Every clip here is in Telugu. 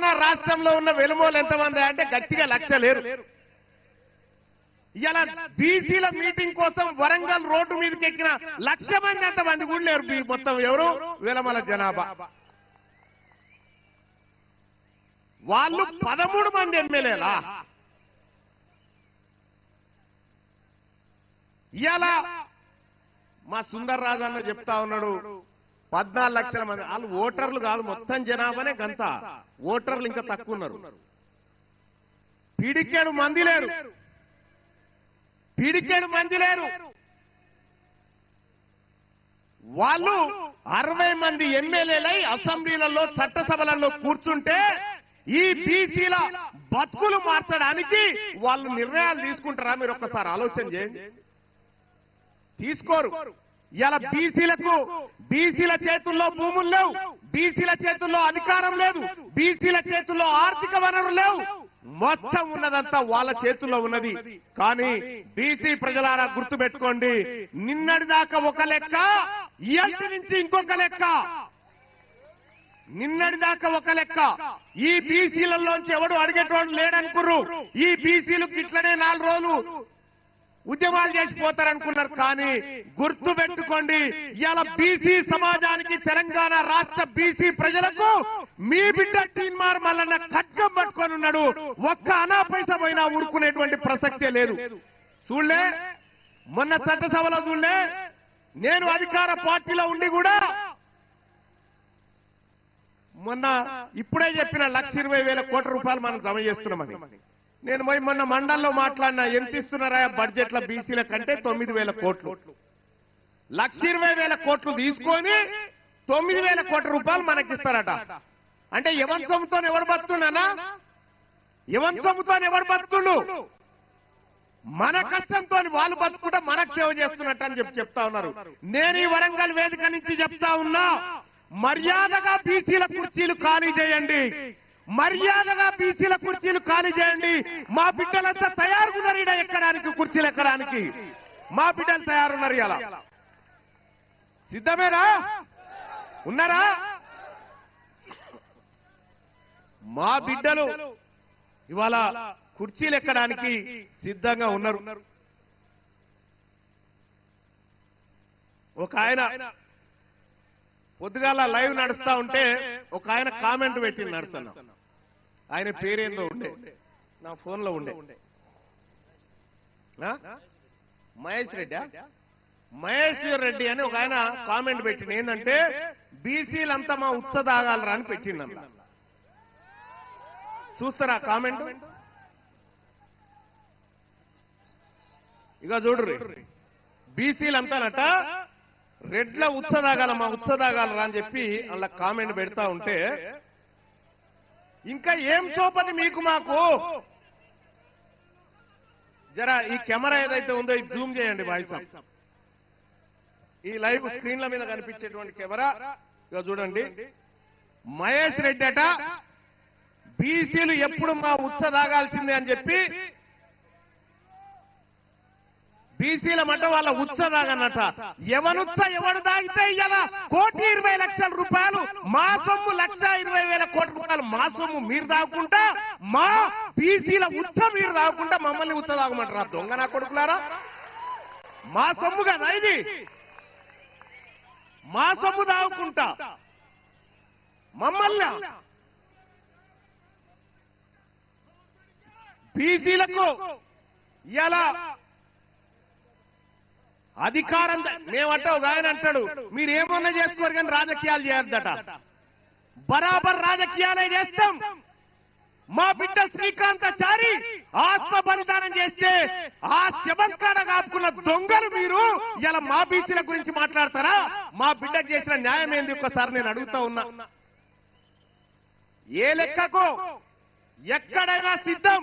తెలంగాణ రాష్ట్రంలో ఉన్న వెలుమోలు ఎంతమంది అంటే గట్టిగా లక్ష లేరు. ఇలా బీసీల మీటింగ్ కోసం వరంగల్ రోడ్డు మీదకి ఎక్కిన లక్ష మంది ఎంతమంది కూడా లేరు మొత్తం ఎవరు? వెలమల జనాభా. వాళ్ళు పదమూడు మంది ఎమ్మెల్యేలా? ఇలా మా సుందర్ రాజు అన్న చెప్తా ఉన్నాడు. పద్నాలుగు లక్షల మంది. వాళ్ళు ఓటర్లు కాదు మొత్తం జనాభానే గంత. ఓటర్లు ఇంకా తక్కువ ఉన్నారు. పిడికేడు మంది లేరు. పిడికేడు మంది లేరు. వాళ్ళు అరవై మంది ఎమ్మెల్యేలై అసెంబ్లీలలో చట్టసభలలో కూర్చుంటే ఈ బీసీల బతుకులు మార్చడానికి వాళ్ళు నిర్ణయాలు తీసుకుంటారా? మీరు ఒక్కసారి ఆలోచన చేయండి. తీసుకోరు. ఇలా బీసీలకు బీసీల చేతుల్లో భూములు లేవు. బీసీల చేతుల్లో అధికారం లేదు. బీసీల చేతుల్లో ఆర్థిక వనరులు లేవు. మొత్తం ఉన్నదంతా వాళ్ళ చేతుల్లో ఉన్నది. కానీ బీసీ ప్రజలారా గుర్తు పెట్టుకోండి నిన్నటి దాకా ఒక లెక్క ఇయటి నుంచి ఇంకొక లెక్క. నిన్నటి దాకా ఒక లెక్క. ఈ బీసీలలోంచి ఎవడు అడిగేటోడు లేడనుకుర్రు. ఈ బీసీలకు ఇట్లనే నాలుగు రోజులు ఉద్యమాలు చేసిపోతారనుకున్నారు కానీ గుర్తు పెట్టుకోండి ఇవాళ బీసీ సమాజానికి తెలంగాణ రాష్ట్ర బీసీ ప్రజలకు మీ బిడ్డ టీన్మార్ మల్లన్న ఖడ్గం పట్టుకొని ఉన్నాడు. ఒక్క అనా పోయినా ఊరుకునేటువంటి ప్రసక్తే లేదు. చూడలే మొన్న చట్టసభలో చూడలే నేను అధికార పార్టీలో ఉండి కూడా మొన్న ఇప్పుడే చెప్పిన లక్ష ఇరవై వేల కోట్ల రూపాయలు మనం జమ చేస్తున్నామని నేను పోయి మొన్న మండల్లో మాట్లాడినా ఎంత ఇస్తున్నారా బడ్జెట్ల బీసీల కంటే తొమ్మిది వేల కోట్లు. లక్ష ఇరవై వేల కోట్లు తీసుకొని తొమ్మిది వేల కోట్ల రూపాయలు మనకిస్తారట. అంటే ఎవరి సొమ్ముతో ఎవడు బతుకున్నానా ఎవరి సొమ్ముతో ఎవడు బతుకుండు? మన కష్టంతో వాళ్ళు బతుకుంటే మనకు సేవ చేస్తున్నట్టు అని చెప్పి చెప్తా ఉన్నారు. నేను ఈ వరంగల్ వేదిక నుంచి చెప్తా ఉన్నా మర్యాదగా బీసీల కుర్చీలు ఖాళీ చేయండి. మర్యాదగా బీసీల కుర్చీలు ఖాళీ చేయండి. మా బిడ్డలంతా తయారుగున్నారు ఈడ ఎక్కడానికి కుర్చీలు ఎక్కడానికి. మా బిడ్డలు తయారున్నారు ఇలా సిద్ధమేనా? ఉన్నారా? మా బిడ్డలు ఇవాళ కుర్చీలు ఎక్కడానికి సిద్ధంగా ఉన్నారు. ఒక ఆయన పొద్దుగాల లైవ్ నడుస్తా ఉంటే ఒక ఆయన కామెంట్ పెట్టి నడుస్తున్నా. ఆయన పేరేందో ఉండే. నా ఫోన్లో ఉండే? మహేష్ రెడ్డి? మహేశ్వర్ రెడ్డి అని ఒక ఆయన కామెంట్ పెట్టింది ఏంటంటే బీసీలంతా మా ఉత్స తాగాలరా అని పెట్టిందంట చూస్తారా కామెంట్ ఇక చూడరు బీసీలంతానట రెడ్ల ఉత్సదాగాల మా ఉత్సదాగాలరా అని చెప్పి అలా కామెంట్ పెడతా ఉంటే ఇంకా ఏం సోపది మీకు మాకు? జరా ఈ కెమెరా ఏదైతే ఉందో ఇది జూమ్ చేయండి వాయిస్ ఈ లైవ్ స్క్రీన్ల మీద కనిపించేటువంటి కెమెరా ఇక చూడండి. మహేష్ రెడ్డి అట. బీసీలు ఎప్పుడు మా ఉత్స తాగాల్సిందే అని చెప్పి బీసీల మట వాళ్ళ ఉత్స తాగన్నట ఎవనుత్స ఎవడు తాగితే ఇలా కోటి ఇరవై లక్షల రూపాయలు మా సొమ్ము లక్ష ఇరవై వేల కోట్ల రూపాయలు మా సొమ్ము మీరు తాగుకుంటా మా బీసీల ఉత్స మీరు తాగుకుంటా మమ్మల్ని ఉత్స తాగమంటారా దొంగ నా కొడుకులారా? మా సొమ్ము కదా ఇది. మా సొమ్ము తాగుకుంటా మమ్మల్ని బీసీలకు ఇలా అధికారం ద- మేమంటే ఒక ఆయన అంటాడు మీరు ఏమన్నా చేసుకోరు కానీ రాజకీయాలు చేయొద్దట. బరాబర్ రాజకీయాలే చేస్తాం. మా బిడ్డ శ్రీకాంతాచారి ఆత్మ బలిదానం చేస్తే ఆ శవంకాడ కాపుకున్న దొంగలు మీరు ఇలా మా బీసీల గురించి మాట్లాడతారా? మా బిడ్డకు చేసిన న్యాయం ఏంది? ఒక్కసారి నేను అడుగుతా ఉన్నా. ఏ లెక్కకు? ఎక్కడైనా సిద్ధం.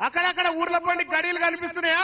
అక్కడక్కడ ఊర్ల పండి గడియలు కనిపిస్తున్నాయా?